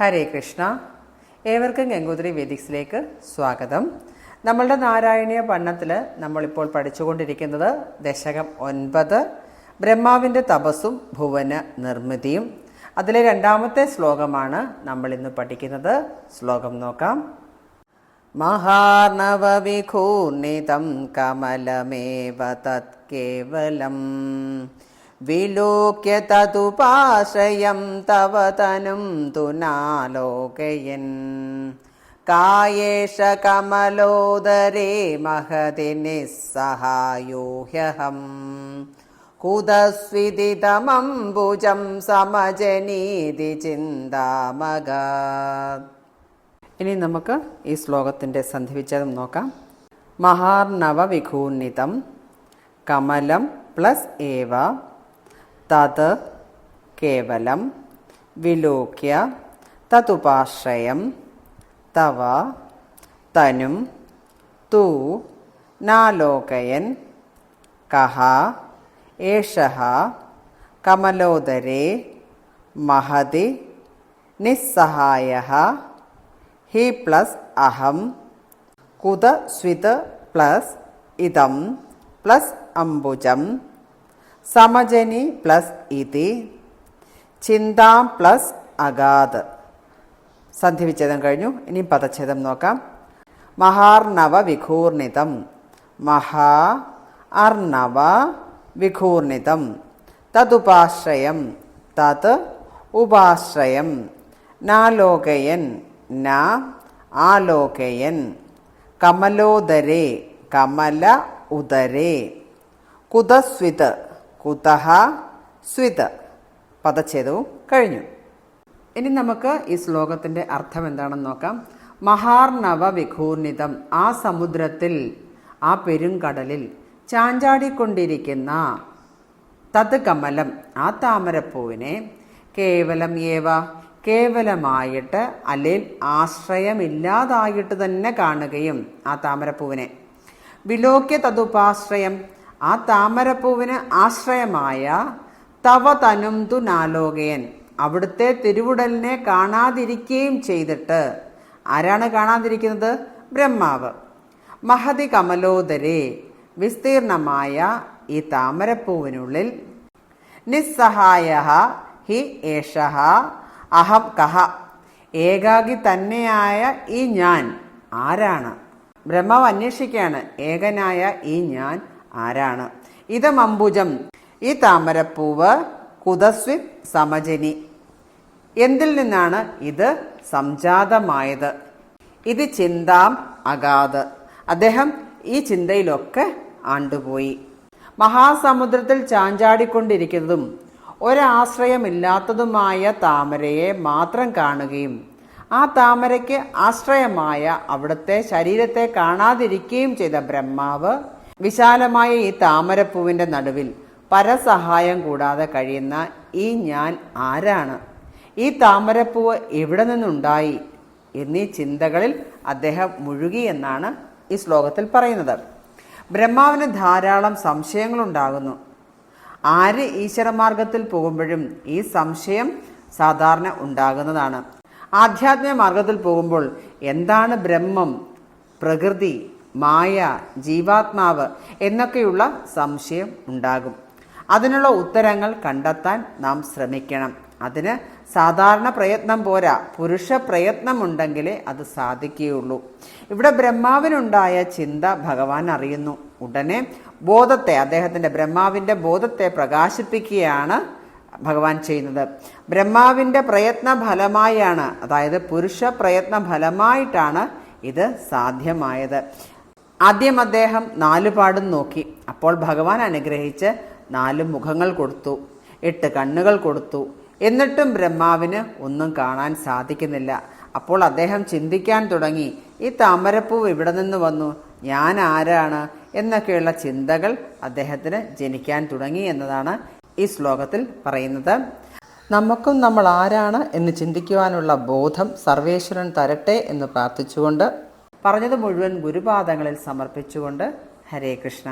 ഹരേ കൃഷ്ണ. ഏവർക്കും ഗംഗോത്രി വേദിക്സിലേക്ക് സ്വാഗതം. നമ്മളുടെ നാരായണീയ പഠനത്തിൽ നമ്മളിപ്പോൾ പഠിച്ചുകൊണ്ടിരിക്കുന്നത് ദശകം ഒൻപത് ബ്രഹ്മാവിന്റെ തപസ്സും ഭുവന നിർമ്മിതിയും. അതിലെ രണ്ടാമത്തെ ശ്ലോകമാണ് നമ്മൾ ഇന്ന് പഠിക്കുന്നത്. ശ്ലോകം നോക്കാം. മഹാർണവവിഘൂർണിതം കമലമേവ തത് വിലോക്യ തതുപാശ്രയം തവ തനും തുനാലോകയൻ. കായേഷ കമലോദരേ മഹതി നിസ്സഹായോഹ്യഹം. കുതസ്വിദിതമംബുജം സമജനീതി ചിന്താമക. ഇനി നമുക്ക് ഈ ശ്ലോകത്തിന്റെ സന്ധിവിച്ഛേദം നോക്കാം. മഹാർണവ വിഘൂർണിതം കമലം പ്ലസ് ഏവ തത് കേവലം വിലോക്യ തതുപാശ്രയം തവ തനും തു നാലോകയൻ കഹ ഏഷ കമലോദരേ മഹതി നിസ്സഹായ ഹി പ്ലസ് അഹം കുത സ്വിത് പ്ലസ് ഇതം പ്ലസ് അംബുജം സമജനി പ്ലസ് ഇതി ചിന്താം പ്ലസ് അഗാത് സന്ധിവിച്ഛേദം കഴിഞ്ഞു. ഇനി പദച്ഛേദം നോക്കാം. മഹാർണവ വിഘൂർണിതം. മഹാ അർണവ വിഘൂർണിതം. തതുപാശ്രയം തത് ഉപാശ്രയം. നാലോകയൻ ന ആലോകയൻ. കമലോദരേ. കമല ഉദരേ. കുതസ്വിത്. കുതഹ സ്വിത് പദച്ഛേദവും കഴിഞ്ഞു. ഇനി നമുക്ക് ഈ ശ്ലോകത്തിന്റെ അർത്ഥം എന്താണെന്ന് നോക്കാം. മഹാർണവ വിഘൂർണിതം ആ സമുദ്രത്തിൽ ആ പെരുങ്കടലിൽ ചാഞ്ചാടിക്കൊണ്ടിരിക്കുന്ന തത് കമലം ആ താമരപ്പൂവിനെ കേവലം ഏവ? കേവലമായിട്ട് അല്ലെങ്കിൽ ആശ്രയമില്ലാതായിട്ട് തന്നെ കാണുകയും ആ താമരപ്പൂവിനെ. വിലോക്യ തതുപാശ്രയം ആ താമരപ്പൂവിന് ആശ്രയമായ തവ തനും തു നാലോകയൻ. അവിടുത്തെ തിരുവുടലിനെ കാണാതിരിക്കുകയും ചെയ്തിട്ട്. ആരാണ് കാണാതിരിക്കുന്നത്? ബ്രഹ്മാവ്. മഹതി കമലോദരെ വിസ്തീർണമായ ഈ താമരപ്പൂവിനുള്ളിൽ നിസ്സഹായ ഹി ഏഷ അഹം കഹ. ഏകാഗി തന്നെയായ ഈ ഞാൻ ആരാണ്? ബ്രഹ്മാവ് അന്വേഷിക്കുകയാണ്. ഏകനായ ഈ ഞാൻ ആരാണ്? ഇതമംബുജം ഈ താമരപ്പൂവ് കുതസ്വി സമജനി. എന്തിൽ നിന്നാണ് ഇത് സംജാതമായത്? ഇത് ചിന്താം അഗാത് അദ്ദേഹം ഈ ചിന്തയിലൊക്കെ ആണ്ടുപോയി. മഹാസമുദ്രത്തിൽ ചാഞ്ചാടിക്കൊണ്ടിരിക്കുന്നതും ഒരാശ്രയമില്ലാത്തതുമായ താമരയെ മാത്രം കാണുകയും ആ താമരയ്ക്ക് ആശ്രയമായ അവിടുത്തെ ശരീരത്തെ കാണാതിരിക്കുകയും ചെയ്ത ബ്രഹ്മാവ് വിശാലമായ ഈ താമരപ്പൂവിന്റെ നടുവിൽ പരസഹായം കൂടാതെ കഴിയുന്ന ഈ ഞാൻ ആരാണ്? ഈ താമരപ്പൂവ് എവിടെ നിന്നുണ്ടായി? എന്നീ ചിന്തകളിൽ അദ്ദേഹം മുഴുകി എന്നാണ് ഈ ശ്ലോകത്തിൽ പറയുന്നത്. ബ്രഹ്മാവിന് ധാരാളം സംശയങ്ങളുണ്ടാകുന്നു. ആര് ഈശ്വരമാർഗത്തിൽ പോകുമ്പോഴും ഈ സംശയം സാധാരണ ഉണ്ടാകുന്നതാണ്. ആധ്യാത്മിക മാർഗത്തിൽ പോകുമ്പോൾ എന്താണ് ബ്രഹ്മം പ്രകൃതി മായ ജീവാത്മാവ് എന്നൊക്കെയുള്ള സംശയം ഉണ്ടാകും. അതിനുള്ള ഉത്തരങ്ങൾ കണ്ടെത്താൻ നാം ശ്രമിക്കണം. അതിന് സാധാരണ പ്രയത്നം പോരാ. പുരുഷ പ്രയത്നമുണ്ടെങ്കിലേ അത് സാധിക്കുകയുള്ളൂ. ഇവിടെ ബ്രഹ്മാവിനുണ്ടായ ചിന്ത ഭഗവാൻ അറിയുന്നു. ഉടനെ ബോധത്തെ അദ്ദേഹത്തിന്റെ ബ്രഹ്മാവിന്റെ ബോധത്തെ പ്രകാശിപ്പിക്കുകയാണ് ഭഗവാൻ ചെയ്യുന്നത്. ബ്രഹ്മാവിന്റെ പ്രയത്ന ഫലമായാണ് അതായത് പുരുഷ പ്രയത്ന ഫലമായിട്ടാണ് ഇത് സാധ്യമായത്. ആദ്യം അദ്ദേഹം നാല് പാടും നോക്കി. അപ്പോൾ ഭഗവാൻ അനുഗ്രഹിച്ച് നാല് മുഖങ്ങൾ കൊടുത്തു. എട്ട് കണ്ണുകൾ കൊടുത്തു. എന്നിട്ടും ബ്രഹ്മാവിന് ഒന്നും കാണാൻ സാധിക്കുന്നില്ല. അപ്പോൾ അദ്ദേഹം ചിന്തിക്കാൻ തുടങ്ങി ഈ താമരപ്പൂവ് ഇവിടെ നിന്ന് വന്നു. ഞാൻ ആരാണ്? എന്നൊക്കെയുള്ള ചിന്തകൾ അദ്ദേഹത്തിന് ജനിക്കാൻ തുടങ്ങി എന്നതാണ് ഈ ശ്ലോകത്തിൽ പറയുന്നത്. നമുക്കും നമ്മൾ ആരാണ്? എന്ന് ചിന്തിക്കുവാനുള്ള ബോധം സർവേശ്വരൻ തരട്ടെ എന്ന് പ്രാർത്ഥിച്ചുകൊണ്ട് പറഞ്ഞത് മുഴുവൻ ഗുരുപാദങ്ങളിൽ സമർപ്പിച്ചുകൊണ്ട് ഹരേ കൃഷ്ണ.